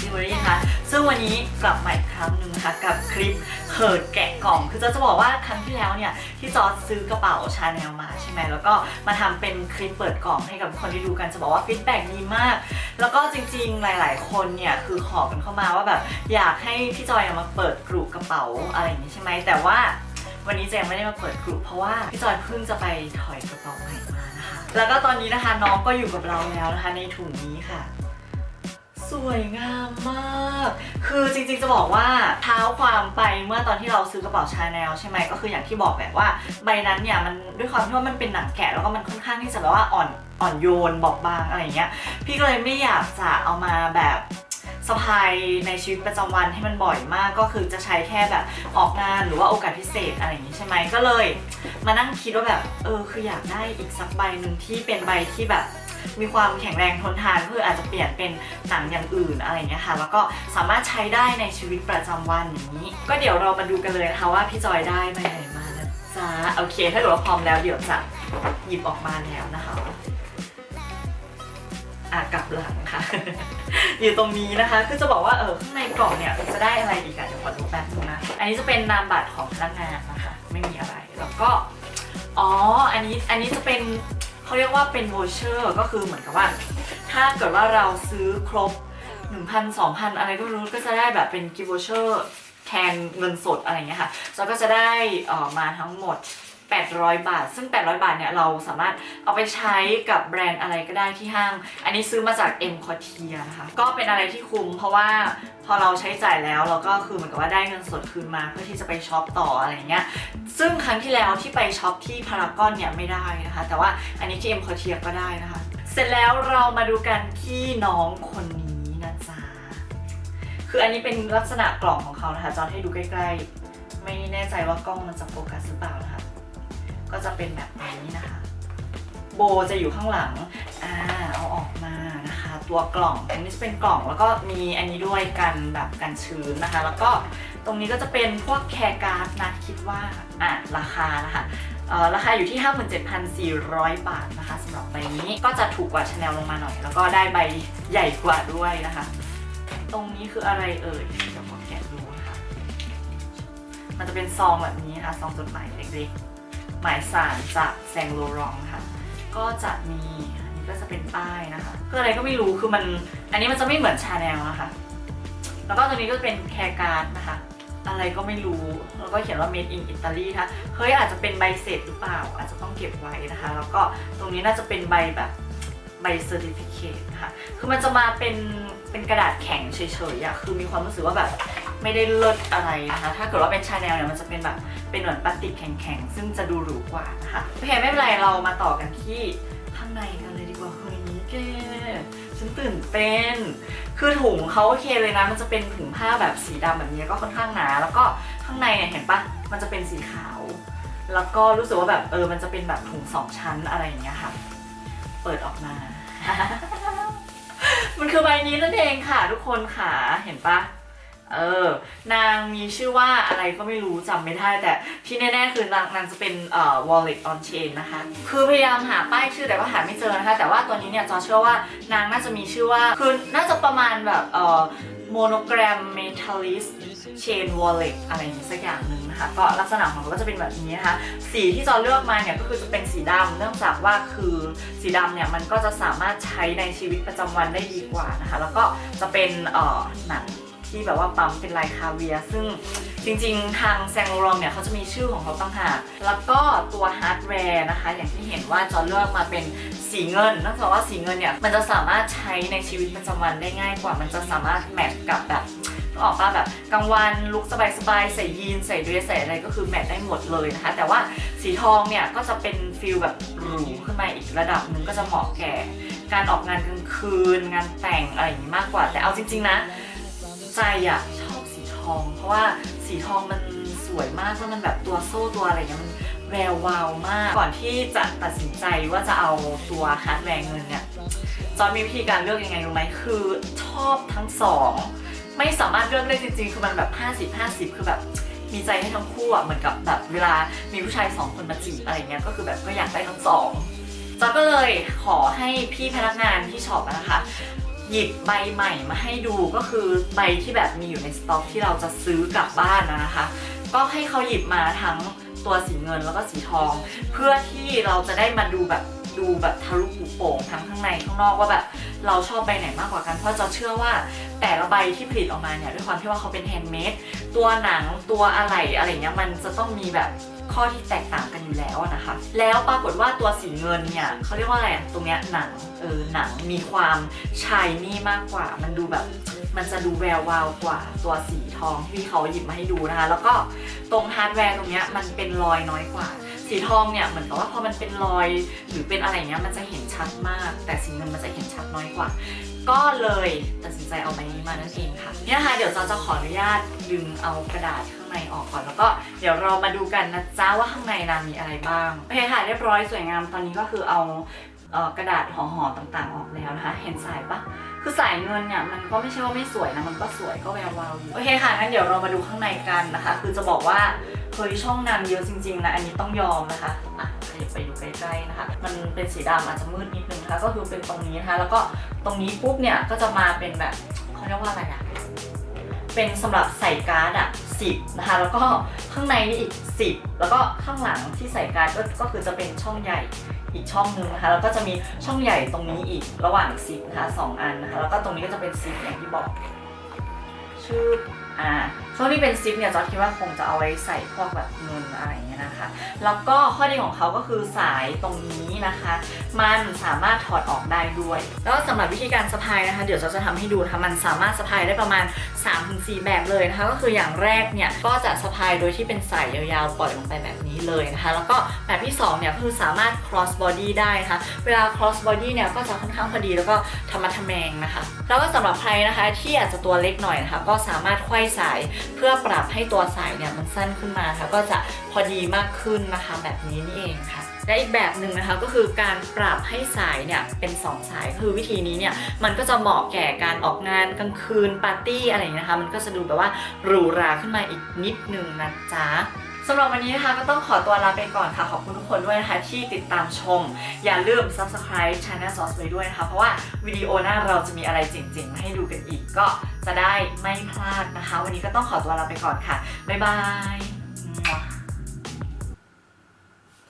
Jewelry นะคะซึ่งวันนี้กลับมาอีกครั้งหนึ่งนะคะกับคลิปเหิดแกะกล่องคือจะจะบอกว่าครั้งที่แล้วเนี่ยที่จอร์จซื้อกระเป๋าชาแนลมาใช่ไหมแล้วก็มาทำเป็นคลิปเปิดกล่องให้กับคนที่ดูกันจะบอกว่าฟีดแบ็กดีมาก แล้วก็จริงๆหลาย ๆ คนเนี่ยคือขอกันเข้ามาว่าแบบอยากให้พี่จอยมาเปิดกลุ่มกระเป๋าอะไรอย่างนี้ใช่ไหมแต่ว่าวันนี้เจมไม่ได้มาเปิดกลุ่มเพราะว่าพี่จอยเพิ่งจะไปถอยกระเป๋าใหม่มานะคะ แล้วก็ตอนนี้นะคะน้องก็อยู่กับเราแล้วนะคะในถุงนี้ค่ะ สวยงามมาก คือจริงๆจะบอกว่าเท้าความไปเมื่อตอนที่เราซื้อกระเป๋าชาแนลใช่ไหมก็คืออย่างที่บอกแบบว่าใบนั้นเนี่ยมันด้วยความที่ว่ามันเป็นหนังแกะแล้วก็มันค่อนข้างที่จะแบบว่าอ่อนอ่อนโยนบอบบางอะไรเงี้ย พี่ก็เลยไม่อยากจะเอามาแบบสะพายในชีวิตประจำวันให้มันบ่อยมากก็คือจะใช้แค่แบบออกงานหรือว่าโอกาสพิเศษอะไรอย่างนี้ใช่ไหมก็เลย มานั่งคิดว่าแบบเออคืออยากได้อีกสักใบหนึ่งที่เป็นใบที่แบบ มีความแข็งแรงทนทานเพื่ออาจจะเปลี่ยนเป็นหนังอย่างอื่นอะไรเงี้ยค่ะ แล้วก็สามารถใช้ได้ในชีวิตประจำวันอย่างนี้ ก็เดี๋ยวเรามาดูกันเลยนะคะว่าพี่จอยได้ใบไหนมานะจ๊ะโอเค ถ้าเกิดว่าพร้อมแล้วเดี๋ยวจะหยิบออกมาแล้วนะคะอะกลับหลังค่ะ อยู่ตรงนี้นะคะ คือจะบอกว่าเออข้างในกล่องเนี่ยจะได้อะไรอีกอะเดี๋ยวขอดูแป๊บนึงนะ อันนี้จะเป็นนามบัตรของพนักงานนะคะ ไม่มีอะไร แล้วก็ อ๋อ อันนี้ อันนี้จะเป็น เขาเรียกว่าเป็นโวเชอร์ก็คือเหมือนกับว่า ถ้าเกิดว่าเราซื้อครบ 1,000 2,000 อะไรก็ไม่รู้ก็จะได้แบบเป็นกิฟต์วเชอร์แทนเงินสดอะไรอย่างเงี้ยค่ะแล้วก็จะได้ออมาทั้งหมด 800 บาท ซึ่ง 800 บาทเนี่ยเราสามารถเอาไปใช้กับแบรนด์อะไรก็ได้ที่ห้าง อันนี้ซื้อมาจาก M c o r t i e r นะคะ ก็เป็นอะไรที่คุ้มเพราะว่าพอเราใช้จ่ายแล้วเราก็คือเหมือนกับว่าได้เงินสดคืนมาเพื่อที่จะไปช็อปต่ออะไรเงี้ย ซึ่งครั้งที่แล้วที่ไปช็อปที่พารากอนเนี่ยไม่ได้นะคะ แต่ว่าอันนี้ที่ M c o r t i e r ก็ได้นะคะ เสร็จแล้วเรามาดูกันที่น้องคนนี้นะจ๊ะคืออันนี้เป็นลักษณะกล่องของเขานะคะจอนให้ดูใกล้ๆ ไม่แน่ใจว่ากล้องมันจะโฟกัสหรือเปล่านะคะ ก็จะเป็นแบบนี้นะคะ โบจะอยู่ข้างหลัง อ่า เอาออกมานะคะ ตัวกล่อง อันนี้จะเป็นกล่องแล้วก็มีอันนี้ด้วยกันแบบกันชื้นนะคะ แล้วก็ตรงนี้ก็จะเป็นพวกแคร์การ์ดนะคิดว่า อะราคานะคะเอ่อราคาอยู่ที่ 57,400 บาทนะคะสำหรับใบนี้ก็จะถูกกว่าชาแนลลงมาหน่อย แล้วก็ได้ใบใหญ่กว่าด้วยนะคะ ตรงนี้คืออะไรเอ่ยเดี๋ยวขอแกะดูนะคะ มันจะเป็นซองแบบนี้ค่ะซองจดหมายเล็กๆ หมายสารจากแซงโลรองค่ะก็จะมีอันนี้ก็จะเป็นป้ายนะคะคืออะไรก็ไม่รู้คือมันอันนี้มันจะไม่เหมือนชาแนลนะคะ แล้วก็ตัวนี้ก็เป็นแคร์การ์ดนะคะ อะไรก็ไม่รู้แล้วก็เขียนว่า made in Italy ค่ะเฮ้ยอาจจะเป็นใบเสร็จหรือเปล่า อาจจะต้องเก็บไว้นะคะ แล้วก็ตรงนี้น่าจะเป็นใบแบบใบเซอร์ติฟิเคตค่ะ คือมันจะมาเป็นเป็นกระดาษแข็งเฉยๆอะคือมีความรู้สึกว่าแบบ ไม่ได้เลิศอะไรนะคะ ถ้าเกิดว่าเป็นชาแนลเนี่ยมันจะเป็นแบบเป็นเหมือนพลาสติกแข็งๆ ซึ่งจะดูหรูกว่านะคะโอเคไม่เป็นไรเรามาต่อกันที่ข้างในกันเลยดีกว่าเฮ้ยแกฉันตื่นเต้น คือถุงเขาโอเคเลยนะ มันจะเป็นถุงผ้าแบบสีดำแบบนี้ก็ค่อนข้างหนา แล้วก็ข้างในเนี่ยเห็นปะมันจะเป็นสีขาว แล้วก็รู้สึกว่าแบบเออ มันจะเป็นแบบถุงสองชั้นอะไรอย่างเงี้ยค่ะ เปิดออกมา มันคือใบนี้นั่นเองค่ะ ทุกคนค่ะ เห็นปะ เออ นางมีชื่อว่าอะไรก็ไม่รู้จำไม่ได้แต่ที่แน่ๆคือนางนางจะเป็นเอ่อ wallet on chain นะคะ คือพยายามหาป้ายชื่อแต่ว่าหาไม่เจอนะคะ แต่ว่าตัวนี้เนี่ยจอเชื่อว่านางน่าจะมีชื่อว่า คือน่าจะประมาณแบบเอ่อ monogram metalist chain wallet อะไรอย่างนี้สักอย่างหนึ่งนะคะ ก็ลักษณะของเขาก็จะเป็นแบบนี้นะคะ สีที่จอเลือกมาเนี่ยก็คือจะเป็นสีดำเนื่องจากว่าคือสีดำเนี่ยมันก็จะสามารถใช้ในชีวิตประจำวันได้ดีกว่านะคะ แล้วก็จะเป็นเอ่อหนัง ที่แบบว่าปั๊มเป็นลายคาเวียซึ่งจริงๆ ทางแซงโลรองเนี่ยเขาจะมีชื่อของเขาต่างหาก แล้วก็ตัวฮาร์ดแวร์นะคะ อย่างที่เห็นว่าจอเลือกมาเป็นสีเงินเนื่องจากว่าสีเงินเนี่ย มันจะสามารถใช้ในชีวิตประจำวันได้ง่ายกว่า มันจะสามารถแมทกับแบบออกป่ะแบบกลางวันลุกสบายๆใส่ยีนใส่เดรสใส่อะไรก็คือแมทได้หมดเลยนะคะ แต่ว่าสีทองเนี่ยก็จะเป็นฟิลแบบหรูขึ้นมาอีกระดับหนึ่งก็จะเหมาะแก่ การออกงานกลางคืน งานแต่งอะไรอย่างนี้มากกว่า แต่เอาจริง ๆ นะ ใจอะชอบสีทอง เพราะว่าสีทองมันสวยมากแล้วมันแบบตัวโซ่ตัวอะไรเงี้ยมันแวววาวมาก ก่อนที่จะตัดสินใจว่าจะเอาตัวฮาร์ดแวร์เงินเนี่ยจอยมีวิธีการเลือกยังไงรู้ไหมคือชอบทั้งสองไม่สามารถเลือกได้จริงๆ คือมันแบบ 50 50 คือแบบมีใจให้ทั้งคู่อะเหมือนกับแบบเวลามีผู้ชายสองคนมาจีบอะไรเงี้ยก็คือแบบก็อยากได้ทั้งสองจอยก็เลยขอให้พี่พนักงานที่ช็อปนะคะ หยิบใบใหม่มาให้ดูก็คือใบที่แบบมีอยู่ในสต็อกที่เราจะซื้อกลับบ้านนะคะ ก็ให้เขาหยิบมาทั้งตัวสีเงินแล้วก็สีทอง เพื่อที่เราจะได้มาดูแบบดูแบบทะลุปุโป่งทั้งข้างในข้างนอกว่าแบบเราชอบใบไหนมากกว่ากัน เพราะจะเชื่อว่าแต่ละใบที่ผลิตออกมาเนี่ยด้วยความที่ว่าเขาเป็นแฮนด์เมดตัวหนังตัวอะไรอะไรเงี้ยมันจะต้องมีแบบ ข้อที่แตกต่างกันอยู่แล้วนะคะ แล้วปรากฏว่าตัวสีเงินเนี่ยเขาเรียกว่าอะไรตรงเนี้ยหนังเออหนังมีความชายนี่มากกว่า มันดูแบบมันจะดูแวววาวกว่าตัวสีทองที่เขาหยิบมาให้ดูนะคะ แล้วก็ตรงฮาร์ดแวร์ตรงเนี้ยมันเป็นรอยน้อยกว่า สีทองเนี่ยเหมือนกับว่าพอมันเป็นรอย หรือเป็นอะไรเงี้ยมันจะเห็นชัดมาก แต่สีเงินมันจะเห็นชัดน้อยกว่า ก็เลยตัดสินใจเอาใบนี้มานั่นเองค่ะเนี่ยนะคะเดี๋ยวเราจะขออนุญาตดึงเอากระดาษข้างในออกก่อนแล้วก็เดี๋ยวเรามาดูกันนะจ๊ะว่าข้างในนะมีอะไรบ้างโอเคค่ะเรียบร้อยสวยงามตอนนี้ก็คือเอากระดาษห่อๆต่างๆออกแล้วนะคะ เห็นสายปะคือสายเงินเนี่ยมันก็ไม่ใช่ว่าไม่สวยนะ มันก็สวยก็แวววาวอยู่โอเคค่ะงั้นเดี๋ยวเรามาดูข้างในกันนะคะ คือจะบอกว่า ฮ้ยช่องนางเยอะจริงๆนะอันนี้ต้องยอมนะคะอะขยับไปอยู่ใกล้ๆนะคะ มันเป็นสีดำอาจจะมืดนิดนึงนะคะก็คือเป็นตรงนี้นะคะแล้วก็ตรงนี้ปุ๊บเนี่ยก็จะมาเป็นแบบเขาเรียกว่าอะไรอะเป็นสำหรับใส่การ์ดอะสิบนะคะ แล้วก็ข้างในนี่อีกสิบแล้วก็ข้างหลังที่ใส่การ์ดก็ก็คือจะเป็นช่องใหญ่อีกช่องหนึงนะคะ แล้วก็จะมีช่องใหญ่ตรงนี้อีกระหว่างซิปนะคะสองอันนะคะ แล้วก็ตรงนี้ก็จะเป็นซิปอย่างที่บอก ชื่ออ่าช่วงที่เป็นซิปเนี่ยจอร์จคิดว่าคงจะเอาไว้ใส่พวกแบบเงินอะไรอย่างเงี้ยนะคะ แล้วก็ข้อดีของเขาก็คือสายตรงนี้นะคะ มันสามารถถอดออกได้ด้วย แล้วสำหรับวิธีการสะพายนะคะ เดี๋ยวเราจะทำให้ดูนะคะมันสามารถสะพายได้ประมาณ 3-4 แบบเลยนะคะ ก็คืออย่างแรกเนี่ยก็จะสะพายโดยที่เป็นสายยาวๆปล่อยลงไปแบบนี้เลยนะคะ แล้วก็แบบที่สองเนี่ยคือสามารถ cross body ได้นะคะเวลา cross body เนี่ยก็จะค่อนข้างพอดีแล้วก็ธรรมะทแมงนะคะ แล้วก็สำหรับใครนะคะที่อาจจะตัวเล็กหน่อยนะคะก็สามารถไขว้สายเพื่อปรับให้ตัวสายเนี่ยมันสั้นขึ้นมาค่ะก็จะพอดีมากขึ้นนะคะแบบนี้นี่เองค่ะและอีกแบบหนึ่งนะคะก็คือการปรับให้สายเนี่ยเป็น 2 สายคือวิธีนี้เนี่ยมันก็จะเหมาะแก่การออกงานกลางคืนปาร์ตี้อะไรอย่างนี้นะคะ มันก็จะดูแบบว่าหรูหราขึ้นมาอีกนิดนึงนะจ๊ะ สำหรับวันนี้นะคะก็ต้องขอตัวลาไปก่อนค่ะ ขอบคุณทุกคนด้วยนะคะที่ติดตามชม อย่าลืม subscribe channel Sauce ไว้ด้วยนะคะ เพราะว่าวิดีโอหน้าเราจะมีอะไรจริงๆมาให้ดูกันอีก ก็จะได้ไม่พลาดนะคะ วันนี้ก็ต้องขอตัวลาไปก่อนค่ะ บ๊ายบาย